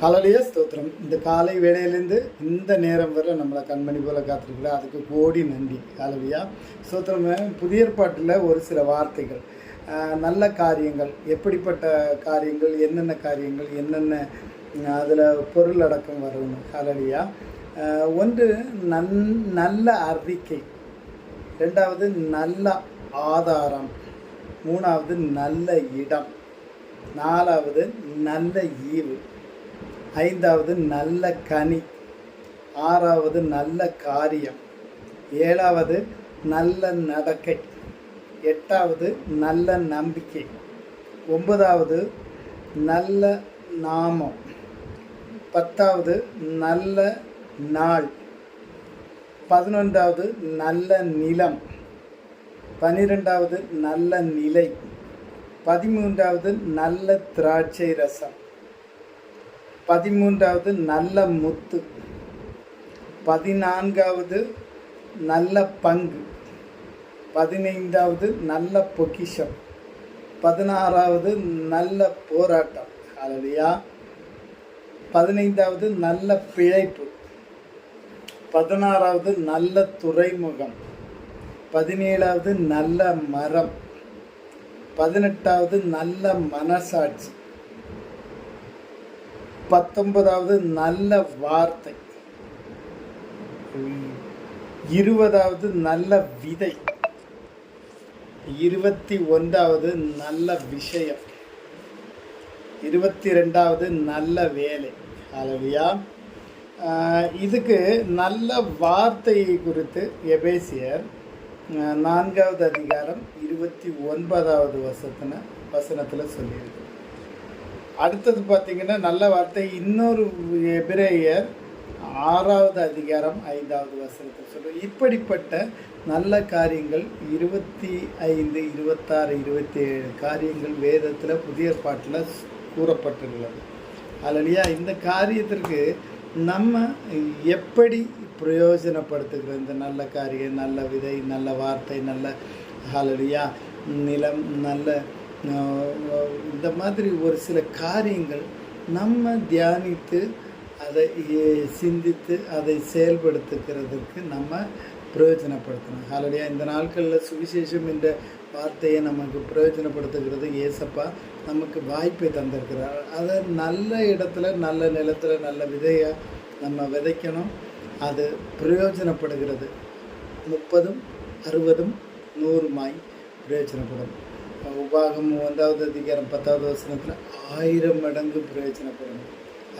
காலையிலேயே ஸ்தோத்திரம். இந்த காலை வேலையிலேருந்து இந்த நேரம் வரை நம்மளை கண்மணி போல காத்திருக்கல அதுக்கு கோடி நன்றி. காலையா ஸ்தோத்திரம் புதிய ஏற்பாட்டில் ஒரு சில வார்த்தைகள். நல்ல காரியங்கள் எப்படிப்பட்ட காரியங்கள் என்னென்ன காரியங்கள் என்னென்ன அதில் பொருள் அடக்கம் வரணும். காலையா ஒன்று நன் நல்ல அறிக்கை. ரெண்டாவது நல்ல ஆதாரம். மூணாவது நல்ல இடம். நாலாவது நல்ல ஈவு. ஐந்தாவது நல்ல கனி. ஆறாவது நல்ல காரியம். ஏழாவது நல்ல நடக்கை. எட்டாவது நல்ல நம்பிக்கை. ஒன்பதாவது நல்ல நாமம். பத்தாவது நல்ல நாள். பதினொன்றாவது நல்ல நிலம். பன்னிரெண்டாவது நல்ல நிலை. பதிமூன்றாவது நல்ல திராட்சை ரசம். பதிமூன்றாவது நல்ல முத்து. பதினான்காவது நல்ல பங்கு. பதினைந்தாவது நல்ல பொக்கிஷம். பதினாறாவது நல்ல போராட்டம். அலையா பதினைந்தாவது நல்ல பிழைப்பு. பதினாறாவது நல்ல துறைமுகம். பதினேழாவது நல்ல மரம். பதினெட்டாவது நல்ல மனசாட்சி. பத்தொன்பதாவது நல்ல வார்த்தை. இருபதாவது நல்ல விதை. இருபத்தி ஒன்றாவது நல்ல விஷயம். இருபத்தி ரெண்டாவது நல்ல வேலை. அளவியா இதுக்கு நல்ல வார்த்தையை குறித்து எபேசியர் நான்காவது அதிகாரம் இருபத்தி ஒன்பதாவது வசத்தின வசனத்தில் சொல்லியிருக்கு. அடுத்தது பார்த்தீங்கன்னா நல்ல வார்த்தை இன்னொரு எபிரேயர் ஆறாவது அதிகாரம் ஐந்தாவது வசனத்தை சொல்லுவோம் இப்படிப்பட்ட நல்ல காரியங்கள் இருபத்தி ஐந்து இருபத்தாறு இருபத்தி ஏழு காரியங்கள் வேதத்தில் புதிய பாட்டில் கூறப்பட்டுள்ளது அதுலையா இந்த காரியத்திற்கு நம்ம எப்படி பிரயோஜனப்படுத்துகிறோம் இந்த நல்ல காரியம் நல்ல விதை நல்ல வார்த்தை நல்ல ஹாலடியா நிலம் நல்ல இந்த மாதிரி ஒரு சில காரியங்கள் நம்ம தியானித்து அதை சிந்தித்து அதை செயல்படுத்துகிறதுக்கு நம்ம பிரயோஜனப்படுத்தணும். ஹalleluya. இந்த நாட்களில் சுவிசேஷம் என்ற வார்த்தையை நமக்கு பிரயோஜனப்படுத்துகிறது ஏசப்பா. நமக்கு வாய்ப்பை தந்திருக்கிறார். அதை நல்ல இடத்துல நல்ல நிலத்தில் நல்ல விதையாக நம்ம விதைக்கணும். அது பிரயோஜனப்படுகிறது. முப்பதும் அறுபதும் நூறுமாய் பிரயோஜனப்படும். உபாகம் ஒன்றாவது அதிகாரம் பத்தாவது வசனத்தில் ஆயிரம் மடங்கு பிரயோஜனப்படும்